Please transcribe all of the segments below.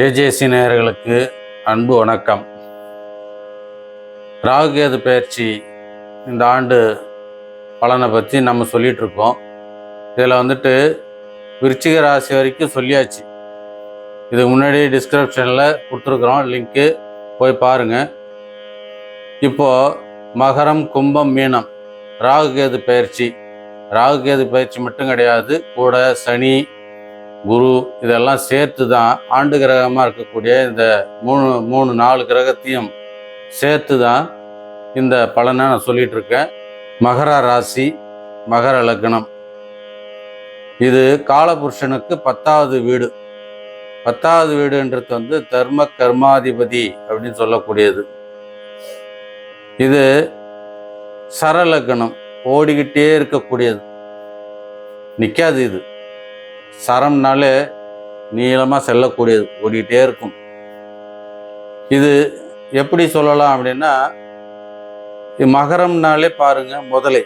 KJC நேயர்களுக்கு அன்பு வணக்கம். ராகுகேது பயிற்சி இந்த ஆண்டு பலனை பற்றி நம்ம சொல்லிகிட்ருக்கோம் இதில் வந்துட்டு விருச்சிக ராசி வரைக்கும் சொல்லியாச்சு. இதுக்கு முன்னாடி டிஸ்கிரிப்ஷனில் கொடுத்துருக்குறோம் லிங்க்கு போய் பாருங்கள் இப்போது மகரம் கும்பம் மீனம் ராகுகேது பயிற்சி. ராகுகேது பயிற்சி மட்டும் கிடையாது. கூட சனி குரு இதெல்லாம் சேர்த்து தான் ஆண்டு கிரகமாக இருக்கக்கூடிய இந்த மூணு மூணு நாலு கிரகத்தையும் சேர்த்து தான் இந்த பலனை நான் சொல்லிகிட்ருக்கேன் இருக்கேன் மகர ராசி மகர லக்னம். இது காலபுருஷனுக்கு பத்தாவது வீடு. பத்தாவது வீடுன்றது வந்து தர்ம கர்மாதிபதி அப்படின்னு சொல்லக்கூடியது. இது சரலக்கணம் ஓடிக்கிட்டே இருக்கக்கூடியது. நிற்காது இது. சரம்னாலே நீளமாக செல்லக்கூடியது ஓடிக்கிட்டே இருக்கும். இது எப்படி சொல்லலாம் அப்படின்னா மகரம்னாலே பாருங்கள் முதலை.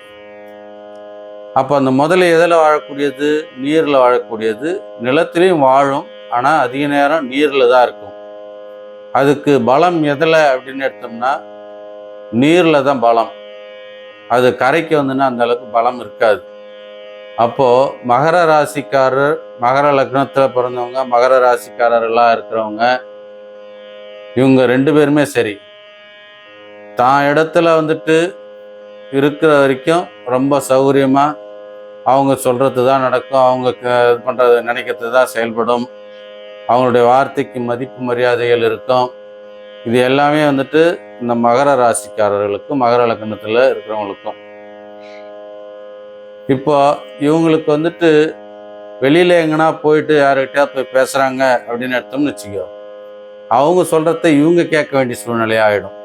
அப்போ அந்த முதலை எதில் வாழக்கூடியது? நீரில் வாழக்கூடியது. நிலத்திலையும் வாழும் ஆனால் அதிக நேரம் நீரில் தான் இருக்கும். அதுக்கு பலம் எதில் அப்படின்னு எடுத்தோம்னா நீரில் தான் பலம். அது கரைக்கு வந்துன்னா அந்த அளவுக்கு பலம் இருக்காது. அப்போது மகர ராசிக்காரர் மகர லக்னத்தில் பிறந்தவங்க மகர ராசிக்காரர்களாக இருக்கிறவங்க இவங்க ரெண்டு பேருமே சரி. தான் இடத்துல வந்துட்டு இருக்கிற வரைக்கும் ரொம்ப சௌகரியமாக அவங்க சொல்கிறது தான் நடக்கும். அவங்க க- இது பண்ணுறது நினைக்கிறது தான் செயல்படும். அவங்களுடைய வார்த்தைக்கு மதிப்பு மரியாதைகள் இருக்கும். இது எல்லாமே வந்துட்டு இந்த மகர ராசிக்காரர்களுக்கும் மகர லக்னத்தில் இருக்கிறவங்களுக்கும். இப்போ இவங்களுக்கு வந்துட்டு வெளியில் எங்கன்னா போயிட்டு யார்கிட்டயா போய் பேசுகிறாங்க அப்படின்னு எடுத்தோம்னு வச்சுக்கோ. அவங்க சொல்கிறத இவங்க கேட்க வேண்டிய சூழ்நிலை ஆகிடும்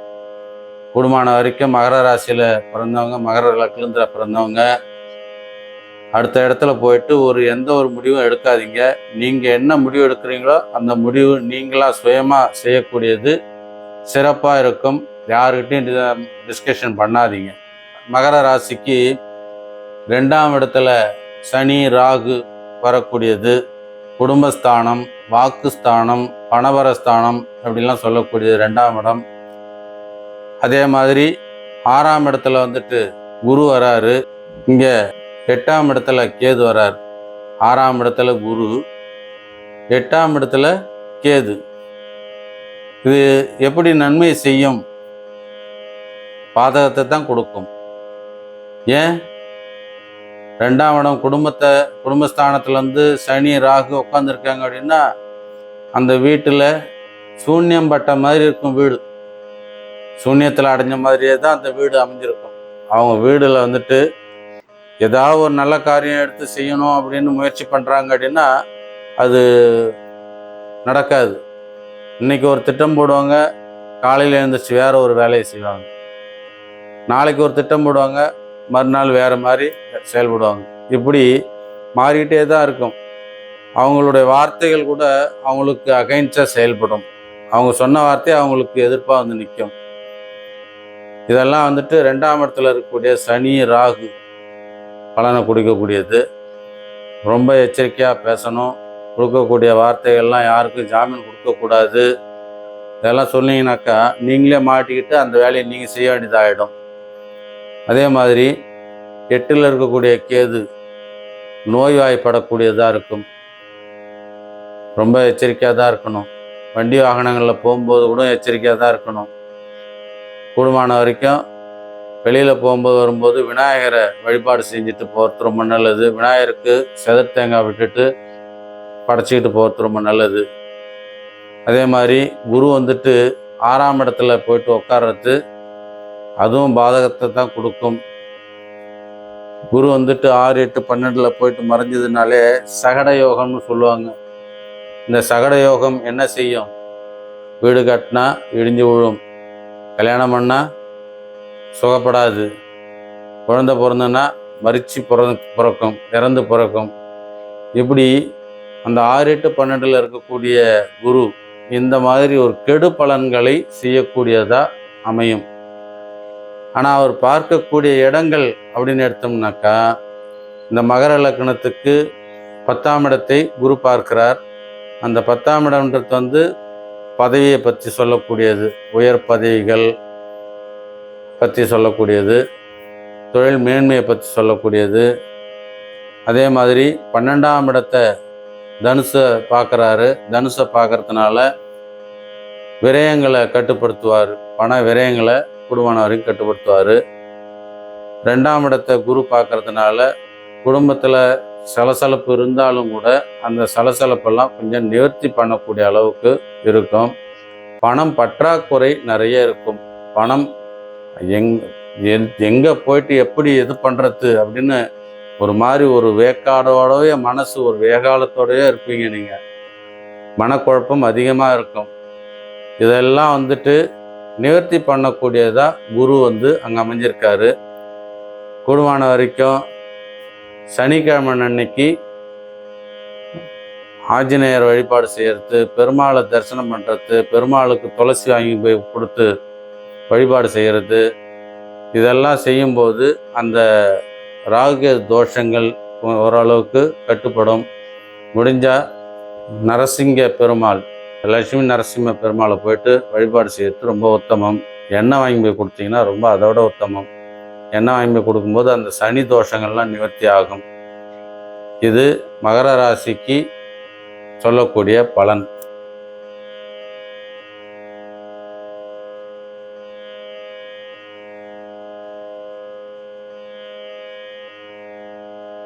கூடுமான வரைக்கும் மகர ராசியில் பிறந்தவங்க மகர லக்னத்தில் பிறந்தவங்க அடுத்த இடத்துல போயிட்டு ஒரு எந்த ஒரு முடிவும் எடுக்காதீங்க. நீங்கள் என்ன முடிவு எடுக்கிறீங்களோ அந்த முடிவு நீங்களாக சுயமாக செய்யக்கூடியது சிறப்பாக இருக்கும். யாருக்கிட்டையும் டிஸ்கஷன் பண்ணாதீங்க. மகர ராசிக்கு ரெண்டாம் இடத்துல சனி ராகு வரக்கூடியது. குடும்பஸ்தானம் வாக்குஸ்தானம் பணவரஸ்தானம் அப்படிலாம் சொல்லக்கூடியது ரெண்டாம் இடம். அதே மாதிரி ஆறாம் இடத்துல வந்துட்டு குரு வராரு. இங்கே எட்டாம் இடத்துல கேது வரார். ஆறாம் இடத்துல குரு எட்டாம் இடத்துல கேது. இது எப்படி நன்மை செய்யும்? பாதகத்தை தான் கொடுக்கும். ஏன்? ரெண்டாம் இடம் குடும்பத்தை குடும்பஸ்தானத்துலேருந்து சனி ராகு உட்காந்துருக்காங்க அப்படின்னா அந்த வீட்டில் சூன்யம் பட்ட மாதிரி இருக்கும் வீடு. சூன்யத்தில் அடைஞ்ச மாதிரியே தான் அந்த வீடு அமைஞ்சிருக்கும். அவங்க வீடில் வந்துட்டு ஏதாவது ஒரு நல்ல காரியம் எடுத்து செய்யணும் அப்படின்னு முயற்சி பண்ணுறாங்க அப்படின்னா அது நடக்காது. இன்னைக்கு ஒரு திட்டம் போடுவாங்க காலையில் எழுந்திரிச்சு வேற ஒரு வேலையை செய்வாங்க. நாளைக்கு ஒரு திட்டம் போடுவாங்க மறுநாள் வேறு மாதிரி செயல்படுவாங்க. இப்படி மாறிக்கிட்டே தான் இருக்கும். அவங்களுடைய வார்த்தைகள் கூட அவங்களுக்கு அகைன்ஸ்டாக செயல்படும். அவங்க சொன்ன வார்த்தை அவங்களுக்கு எதிர்ப்பாக வந்து நிற்கும் இதெல்லாம் வந்துட்டு ரெண்டாம் இடத்துல இருக்கக்கூடிய சனி ராகு பலனை கொடுக்கக்கூடியது. ரொம்ப எச்சரிக்கையாக பேசணும். கொடுக்கக்கூடிய வார்த்தைகள்லாம் யாருக்கும் ஜாமீன் கொடுக்கக்கூடாது. இதெல்லாம் சொன்னீங்கன்னாக்கா நீங்களே மாட்டிக்கிட்டு அந்த வேலையை நீங்கள் செய்ய வேண்டியதாகிடும் அதே மாதிரி எட்டில் இருக்கக்கூடிய கேது நோய்வாய்ப்படக்கூடியதாக இருக்கும். ரொம்ப எச்சரிக்கையாக தான் இருக்கணும். வண்டி வாகனங்களில் போகும்போது கூட எச்சரிக்கையாக தான் இருக்கணும். கூடுமான வரைக்கும் வெளியில் போகும்போது வரும்போது விநாயகரை வழிபாடு செஞ்சுட்டு போகிறது ரொம்ப நல்லது. விநாயகருக்கு செதர் தேங்காய் விட்டுட்டு படைச்சிக்கிட்டு போகிறது ரொம்ப நல்லது. அதே மாதிரி குரு வந்துட்டு ஆறாம் இடத்துல போயிட்டு உட்கார்றது அதுவும் பாதகத்தை தான் கொடுக்கும். குரு வந்துட்டு ஆறு எட்டு பன்னெண்டில் போயிட்டு மறைஞ்சதுனாலே சகட யோகம்னு சொல்லுவாங்க. இந்த சகட யோகம் என்ன செய்யும்? வீடு கட்டினா இடிஞ்சு விழும். கல்யாணம் பண்ணால் சுகப்படாது. குழந்த பிறந்தனா மறிச்சு பிற பிறக்கும் இறந்து பிறக்கும். இப்படி அந்த ஆறு எட்டு பன்னெண்டில் இருக்கக்கூடிய குரு இந்த மாதிரி ஒரு கெடு பலன்களை செய்யக்கூடியதாக அமையும். ஆனால் அவர் பார்க்கக்கூடிய இடங்கள் அப்படின்னு எடுத்தோம்னாக்கா இந்த மகர லக்னத்துக்கு பத்தாம் இடத்தை குரு பார்க்கிறார். அந்த பத்தாம் இடம்ன்றது வந்து பதவியை பற்றி சொல்லக்கூடியது உயர் பதவிகள் பற்றி சொல்லக்கூடியது தொழில் மேன்மையை பற்றி சொல்லக்கூடியது. அதே மாதிரி பன்னெண்டாம் இடத்தை தனுசை பார்க்குறாரு. தனுசை பார்க்கறதுனால விரயங்களை கட்டுப்படுத்துவார் பண விரயங்களை குடும்பம் கட்டுப்படுத்துவார். ரெண்டாம் இடத்தை குரு பார்க்கறதுனால குடும்பத்தில் சலசலப்பு இருந்தாலும் கூட அந்த சலசலப்பெல்லாம் கொஞ்சம் நிவர்த்தி பண்ணக்கூடிய அளவுக்கு இருக்கும். பணம் பற்றாக்குறை நிறைய இருக்கும். பணம் எங் எங்கே போயிட்டு எப்படி இது பண்ணுறது அப்படின்னு ஒரு மாதிரி ஒரு வேக்காடோடவே மனசு ஒரு வேகாலத்தோடவே இருப்பீங்க நீங்கள் மனக்குழப்பம் அதிகமாக இருக்கும். இதெல்லாம் வந்துட்டு நிவர்த்தி பண்ணக்கூடியதாக குரு வந்து அங்கே அமைஞ்சிருக்காரு. கூடுமான வரைக்கும் சனிக்கிழமை அன்னைக்கு ஆஞ்சநேயர் வழிபாடு செய்கிறது பெருமாளை தரிசனம் பண்ணுறது பெருமாளுக்கு துளசி வாங்கி போய் கொடுத்து வழிபாடு செய்கிறது இதெல்லாம் செய்யும்போது அந்த ராகு தோஷங்கள் ஓரளவுக்கு கட்டுப்படும். முடிஞ்சால் நரசிங்க பெருமாள் லட்சுமி நரசிம்ம பெருமாளை போயிட்டு வழிபாடு செய்யறது ரொம்ப உத்தமம். எண்ணெய் வாங்கி போய் கொடுத்தீங்கன்னா ரொம்ப அதோட உத்தமம். எண்ணெய் வாங்கி போய் கொடுக்கும்போது அந்த சனி தோஷங்கள்லாம் நிவர்த்தி ஆகும். இது மகர ராசிக்கு சொல்லக்கூடிய பலன்.